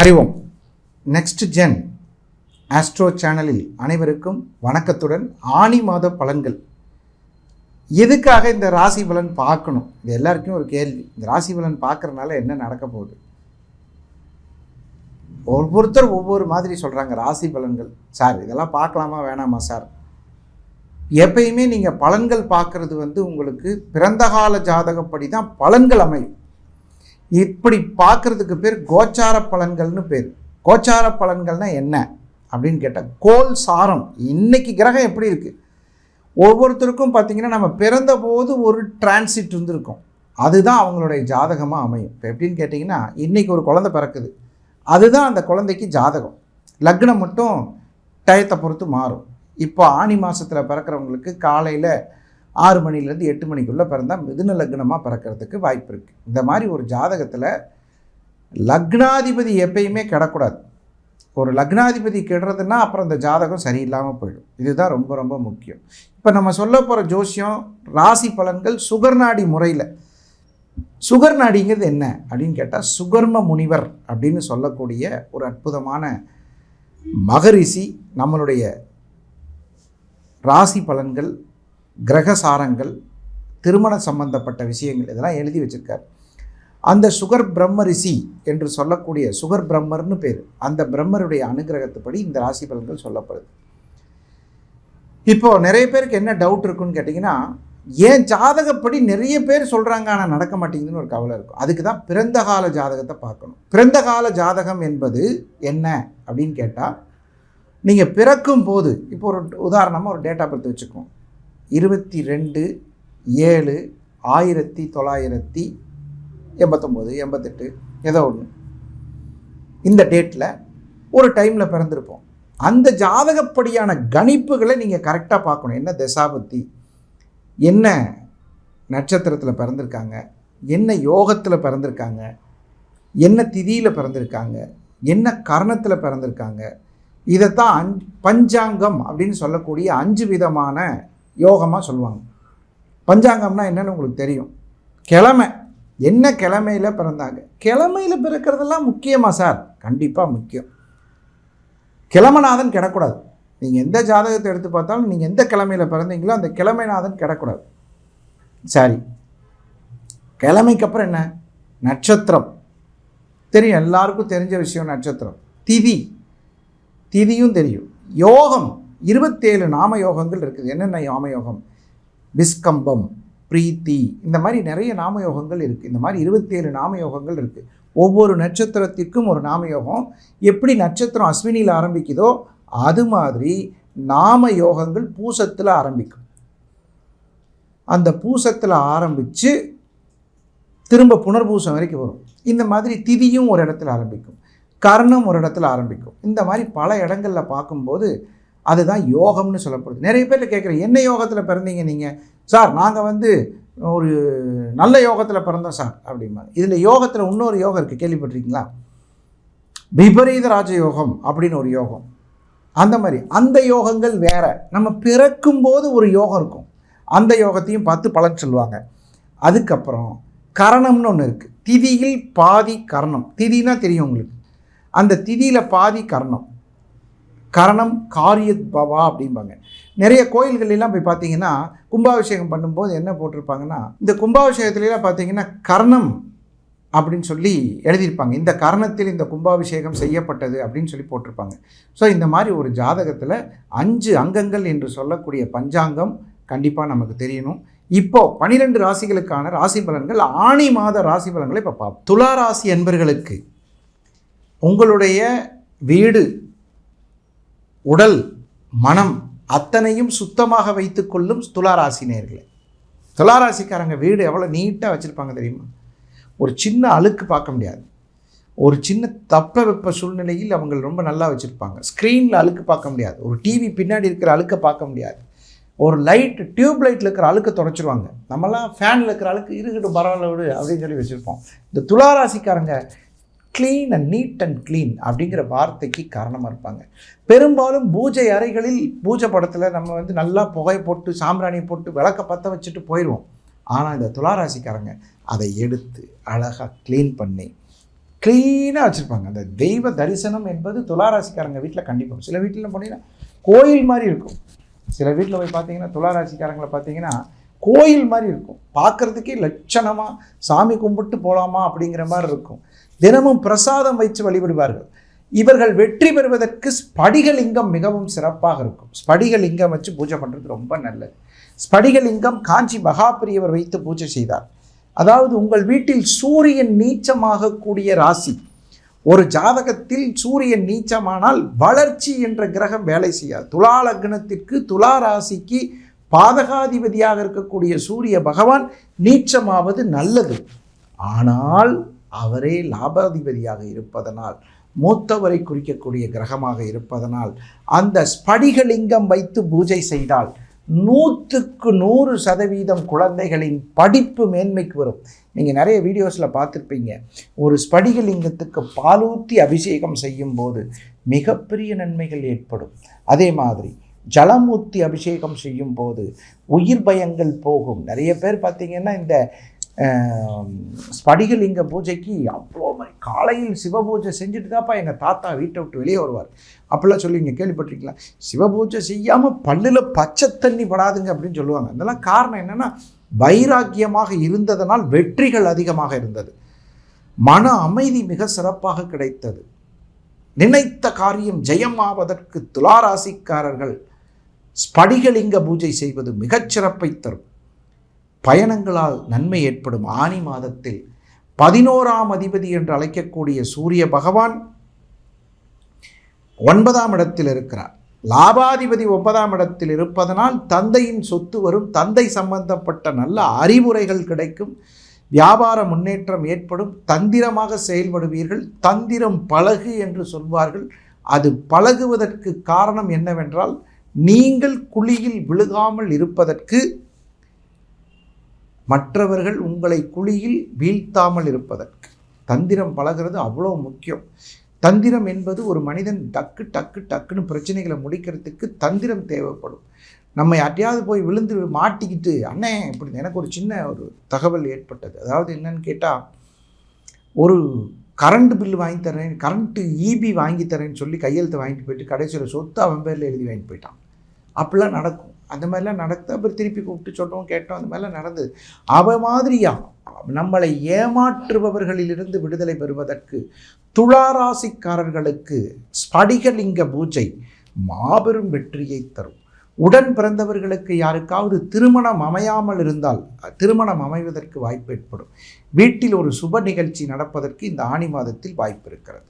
Hari Om next gen astro சேனலில் அனைவருக்கும் வணக்கத்துடன் ஆணி மாத பலன்கள். எதுக்காக இந்த ராசி பலன் பார்க்கணும்? இது எல்லாருக்கும் ஒரு கேள்வி. இந்த ராசி பலன் பார்க்கறனால என்ன நடக்க போகுது? ஒவ்வொருத்தர் ஒவ்வொரு மாதிரி சொல்கிறாங்க ராசி பலன்கள். சார் இதெல்லாம் பார்க்கலாமா? வேணாமா சார்? எப்பயுமே நீங்கள் பலன்கள் பார்க்குறது வந்து உங்களுக்கு பிறந்த கால ஜாதகப்படி தான் பலன்கள் அமையும். இப்படி பார்க்குறதுக்கு பேர் கோச்சார பலன்கள்னு பேர். கோச்சார பலன்கள்னால் என்ன? அப்படின்னு கேட்டால் கோல் சாரம். இன்றைக்கி கிரகம் எப்படி இருக்குது ஒவ்வொருத்தருக்கும் பார்த்தீங்கன்னா நம்ம பிறந்தபோது ஒரு டிரான்சிட் இருந்திருக்கும். அதுதான் அவங்களுடைய ஜாதகமாக அமையும். இப்போ எப்படின்னு கேட்டிங்கன்னா இன்றைக்கி ஒரு குழந்தை பிறக்குது. அதுதான் அந்த குழந்தைக்கு ஜாதகம். லக்னம் மட்டும் டயத்தை பொறுத்து மாறும். இப்போ ஆணி மாதத்தில் பிறக்கிறவங்களுக்கு காலையில் ஆறு மணிலேருந்து எட்டு மணிக்குள்ளே பிறந்தால் மிதுன லக்னமாக பிறக்கிறதுக்கு வாய்ப்பு இருக்குது இந்த மாதிரி ஒரு ஜாதகத்தில் லக்னாதிபதி எப்பயுமே கிடக்கூடாது. ஒரு லக்னாதிபதி கெடுறதுன்னா அப்புறம் அந்த ஜாதகம் சரியில்லாமல் போயிடும். இதுதான் ரொம்ப ரொம்ப முக்கியம். இப்போ நம்ம சொல்ல போகிற ஜோசியம் ராசி பலன்கள் சுகர்நாடி முறையில். சுகர் நாடிங்கிறது என்ன அப்படின்னு கேட்டால் சுகர்ம முனிவர் அப்படின்னு சொல்லக்கூடிய ஒரு அற்புதமான மகரிஷி நம்மளுடைய ராசி பலன்கள் கிரகசாரங்கள் திருமண சம்பந்தப்பட்ட விஷயங்கள் இதெல்லாம் எழுதி வச்சுருக்கார். அந்த சுகர் பிரம்ம ரிஷி என்று சொல்லக்கூடிய சுகர் பிரம்மர்னு பேர். அந்த பிரம்மருடைய அனுகிரகத்துப்படி இந்த ராசி பலன்கள் சொல்லப்படுது. இப்போ நிறைய பேருக்கு என்ன டவுட் இருக்குன்னு கேட்டிங்கன்னா ஏன் ஜாதகப்படி நிறைய பேர் சொல்கிறாங்க ஆனால் நடக்க மாட்டேங்குதுன்னு ஒரு கவலை இருக்கும். அதுக்கு தான் பிறந்த கால ஜாதகத்தை பார்க்கணும். பிறந்த கால ஜாதகம் என்பது என்ன அப்படின்னு கேட்டால் நீங்கள் பிறக்கும் போது இப்போ ஒரு உதாரணமாக ஒரு டேட்டா பர்த் வச்சுக்கோம் இருபத்தி ரெண்டு ஏழு ஆயிரத்தி தொள்ளாயிரத்தி எண்பத்தொம்போது எண்பத்தெட்டு ஏதோ ஒன்று இந்த டேட்டில் ஒரு டைமில் பிறந்திருப்போம். அந்த ஜாதகப்படியான கணிப்புகளை நீங்கள் கரெக்டாக பார்க்கணும். என்ன தசாபத்தி என்ன நட்சத்திரத்தில் பிறந்திருக்காங்க? என்ன யோகத்தில் பிறந்திருக்காங்க? என்ன திதியில் பிறந்திருக்காங்க? என்ன கரணத்தில் பிறந்திருக்காங்க? இதைத்தான் அஞ் பஞ்சாங்கம் அப்படின்னு சொல்லக்கூடிய அஞ்சு விதமான யோகமாக சொல்லுவாங்க. பஞ்சாங்கம்னா என்னென்னு உங்களுக்கு தெரியும். கிழமை. என்ன கிழமையில் பிறந்தாங்க? கிழமையில் பிறக்கிறதெல்லாம் முக்கியமா சார்? கண்டிப்பாக முக்கியம். கிழமநாதன் கிடக்கூடாது. நீங்கள் எந்த ஜாதகத்தை எடுத்து பார்த்தாலும் நீங்கள் எந்த கிழமையில் பிறந்தீங்களோ அந்த கிழமைநாதன் கிடக்கூடாது. சரி. கிழமைக்கு அப்புறம் என்ன? நட்சத்திரம். தெரியும். எல்லாருக்கும் தெரிஞ்ச விஷயம் நட்சத்திரம். திதி. திதியும் தெரியும். யோகம். இருபத்தேழு நாம யோகங்கள் இருக்குது. என்னென்ன நாம யோகம் விஸ்கம்பம் பிரீத்தி இந்த மாதிரி நிறைய நாம யோகங்கள் இருக்குது இந்த மாதிரி இருபத்தேழு நாம யோகங்கள் இருக்குது ஒவ்வொரு நட்சத்திரத்திற்கும் ஒரு நாம யோகம் எப்படி நட்சத்திரம் அஸ்வினியில் ஆரம்பிக்குதோ அது மாதிரி நாம யோகங்கள் பூசத்தில் ஆரம்பிக்கும். அந்த பூசத்தில் ஆரம்பித்து திரும்ப புனர்பூசம் வரைக்கும் வரும். இந்த மாதிரி திதியும் ஒரு இடத்துல ஆரம்பிக்கும். கர்ணம் ஒரு இடத்துல ஆரம்பிக்கும். இந்த மாதிரி பல இடங்களில் பார்க்கும்போது அதுதான் யோகம்னு சொல்லப்படுது. நிறைய பேர் கேட்குறேன் என்ன யோகத்தில் பிறந்தீங்க நீங்கள் சார் நாங்கள் வந்து ஒரு நல்ல யோகத்தில் பிறந்தோம் சார் அப்படிம்பாங்க. இதில் யோகத்தில் இன்னொரு யோகம் இருக்குது கேள்விப்பட்டிருக்கீங்களா? விபரீத ராஜயோகம் அப்படின்னு ஒரு யோகம். அந்த மாதிரி அந்த யோகங்கள் வேறு. நம்ம பிறக்கும்போது ஒரு யோகம் இருக்கும். அந்த யோகத்தையும் பார்த்து பலன் சொல்லுவாங்க. அதுக்கப்புறம் கரணம்னு ஒன்று இருக்குது திதியில் பாதி கரணம். திதினா தெரியும் உங்களுக்கு. அந்த திதியில் பாதி கரணம். கரணம் காரியத் பவா அப்படிம்பாங்க. நிறைய கோயில்கள் எல்லாம் போய் பார்த்தீங்கன்னா கும்பாபிஷேகம் பண்ணும்போது என்ன போட்டிருப்பாங்கன்னா இந்த கும்பாபிஷேகத்துலலாம் பார்த்தீங்கன்னா கர்ணம் அப்படின்னு சொல்லி எழுதியிருப்பாங்க. இந்த கரணத்தில் இந்த கும்பாபிஷேகம் செய்யப்பட்டது அப்படின்னு சொல்லி போட்டிருப்பாங்க. ஸோ இந்த மாதிரி ஒரு ஜாதகத்தில் அஞ்சு அங்கங்கள் என்று சொல்லக்கூடிய பஞ்சாங்கம் கண்டிப்பாக நமக்கு தெரியணும். இப்போ பனிரெண்டு ராசிகளுக்கான ராசி பலன்கள் ஆணி மாத ராசி பலன்களை இப்போ பார்ப்போம். துலா ராசி என்பர்களுக்கு உங்களுடைய வீடு உடல் மனம் அத்தனையும் சுத்தமாக வைத்துக்கொள்ளும் துலாராசினேர்களை துளாராசிக்காரங்க வீடு எவ்வளோ நீட்டாக வச்சுருப்பாங்க தெரியுமா? ஒரு சின்ன அழுக்கு பார்க்க முடியாது. ஒரு சின்ன தப்ப வெப்ப சூழ்நிலையில் அவங்க ரொம்ப நல்லா வச்சுருப்பாங்க. ஸ்க்ரீனில் அழுக்கு பார்க்க முடியாது. ஒரு டிவி பின்னாடி இருக்கிற அழுக்கை பார்க்க முடியாது. ஒரு லைட் டியூப் லைட்டில் இருக்கிற அழுக்கை தொடச்சிருவாங்க. நம்மலாம் ஃபேனில் இருக்கிற அழுக்கு இருக்கட்டும் பரவாயில்ல விடு அப்படின்னு சொல்லி வச்சுருப்போம். இந்த துளாராசிக்காரங்க clean and neat and clean அப்படிங்கிற வார்த்தைக்கு காரணமாக இருப்பாங்க. பெரும்பாலும் பூஜை அறைகளில் பூஜை படத்தில் நம்ம வந்து நல்லா புகை போட்டு சாம்பிராணியை போட்டு விளக்க பற்ற வச்சுட்டு போயிடுவோம் ஆனால் இந்த துளாராசிக்காரங்க அதை எடுத்து அழகாக க்ளீன் பண்ணி க்ளீனாக வச்சுருப்பாங்க. அந்த தெய்வ தரிசனம் என்பது துளாராசிக்காரங்க வீட்டில் கண்டிப்பாக சில வீட்டில் போனீங்கன்னா கோயில் மாதிரி இருக்கும். சில வீட்டில் போய் பார்த்தீங்கன்னா துளாராசிக்காரங்களை பார்த்தீங்கன்னா கோயில் மாதிரி இருக்கும். பார்க்குறதுக்கே லட்சணமாக சாமி கும்பிட்டு போகலாமா அப்படிங்கிற மாதிரி இருக்கும். தினமும் பிரசாதம் வைத்து வழிபடுவார்கள். இவர்கள் வெற்றி பெறுவதற்கு ஸ்படிகலிங்கம் மிகவும் சிறப்பாக இருக்கும். ஸ்படிகலிங்கம் வச்சு பூஜை பண்ணுறது ரொம்ப நல்லது. ஸ்படிகலிங்கம் காஞ்சி மகாபிரியவர் வைத்து பூஜை செய்தார். அதாவது உங்கள் வீட்டில் சூரியன் நீச்சமாகக்கூடிய ராசி ஒரு ஜாதகத்தில் சூரியன் நீச்சமானால் வளர்ச்சி என்ற கிரகம் வேலை செய்யாது. துலா லக்னத்திற்கு துலா ராசிக்கு பாதகாதிபதியாக இருக்கக்கூடிய சூரிய பகவான் நீச்சமாவது நல்லது. ஆனால் அவரே லாபாதிபதியாக இருப்பதனால் மூத்தவரை குறிக்கக்கூடிய கிரகமாக இருப்பதனால் அந்த ஸ்படிகலிங்கம் வைத்து பூஜை செய்தால் நூற்றுக்கு நூறு சதவீதம் குழந்தைகளின் படிப்பு மேன்மைக்கு வரும். நீங்கள் நிறைய வீடியோஸில் பார்த்துருப்பீங்க. ஒரு ஸ்படிகலிங்கத்துக்கு பாலூத்தி அபிஷேகம் செய்யும்போது மிகப்பெரிய நன்மைகள் ஏற்படும். அதே மாதிரி ஜலம் அபிஷேகம் அபிஷேகம் செய்யும்போது உயிர் பயங்கள் போகும். நிறைய பேர் பார்த்தீங்கன்னா இந்த ஸ்படிகலிங்க பூஜைக்கு அவ்வளோ மாதிரி காலையில் சிவபூஜை செஞ்சுட்டு தான்ப்பா எங்கள் தாத்தா வீட்டை விட்டு வெளியே வருவார். அப்படிலாம் சொல்லி நீங்கள் கேள்விப்பட்டிருக்கீங்களா? சிவபூஜை செய்யாமல் பல்லில் பச்சை தண்ணி படாதுங்க அப்படின்னு சொல்லுவாங்க. அதெல்லாம் காரணம் என்னென்னா வைராக்கியமாக இருந்ததனால் வெற்றிகள் அதிகமாக இருந்தது. மன அமைதி மிக சிறப்பாக கிடைத்தது. நினைத்த காரியம் ஜெயமாவதற்கு துளாராசிக்காரர்கள் ஸ்படிகலிங்க பூஜை செய்வது மிகச்சிறப்பை தரும். பயணங்களால் நன்மை ஏற்படும். ஆனி மாதத்தில் பதினோராம் அதிபதி என்று அழைக்கக்கூடிய சூரிய பகவான் ஒன்பதாம் இடத்தில் இருக்கிறார். லாபாதிபதி ஒன்பதாம் இடத்தில் இருப்பதனால் தந்தையின் சொத்து வரும். தந்தை சம்பந்தப்பட்ட நல்ல அறிவுரைகள் கிடைக்கும். வியாபார முன்னேற்றம் ஏற்படும். தந்திரமாக செயல்படுவீர்கள். தந்திரம் பழகு என்று சொல்வார்கள். அது பழகுவதற்கு காரணம் என்னவென்றால் நீங்கள் குழியில் விழுகாமல் இருப்பதற்கு மற்றவர்கள் உங்களை குழியில் வீழ்த்தாமல் இருப்பதற்கு. தந்திரம் பழகிறது அவ்வளோ முக்கியம். தந்திரம் என்பது ஒரு மனிதன் டக்கு டக்கு டக்குன்னு பிரச்சனைகளை முடிக்கிறதுக்கு தந்திரம் தேவைப்படும். நம்ம யார்ட்டையாவது போய் விழுந்து மாட்டிக்கிட்டு அண்ணே இப்படி எனக்கு ஒரு சின்ன ஒரு தகவல் ஏற்பட்டது. அதாவது என்னன்னு கேட்டால் ஒரு கரண்ட் பில்லு வாங்கி தரேன் கரண்ட்டு இபி வாங்கி தரேன்னு சொல்லி கையெழுத்து வாங்கிட்டு போயிட்டு கடைசியில் சொத்து அவன் பேரில் எழுதி வாங்கிட்டு போயிட்டான். அப்படிலாம் நடக்கும். அந்த மாதிரிலாம் நடக்குது அப்புறம் திருப்பி கூப்பிட்டு சொல்கிறோம் கேட்டோம் அந்த மாதிரிலாம் நடந்தது. அவ மாதிரியா நம்மளை ஏமாற்றுபவர்களிலிருந்து விடுதலை பெறுவதற்கு துளாராசிக்காரர்களுக்கு ஸ்படிகலிங்க பூஜை மாபெரும் வெற்றியை தரும். உடன் பிறந்தவர்களுக்கு யாருக்காவது திருமணம் அமையாமல் இருந்தால் திருமணம் அமைவதற்கு வாய்ப்பு ஏற்படும். வீட்டில் ஒரு சுப நிகழ்ச்சி நடப்பதற்கு இந்த ஆணி மாதத்தில் வாய்ப்பு இருக்கிறது.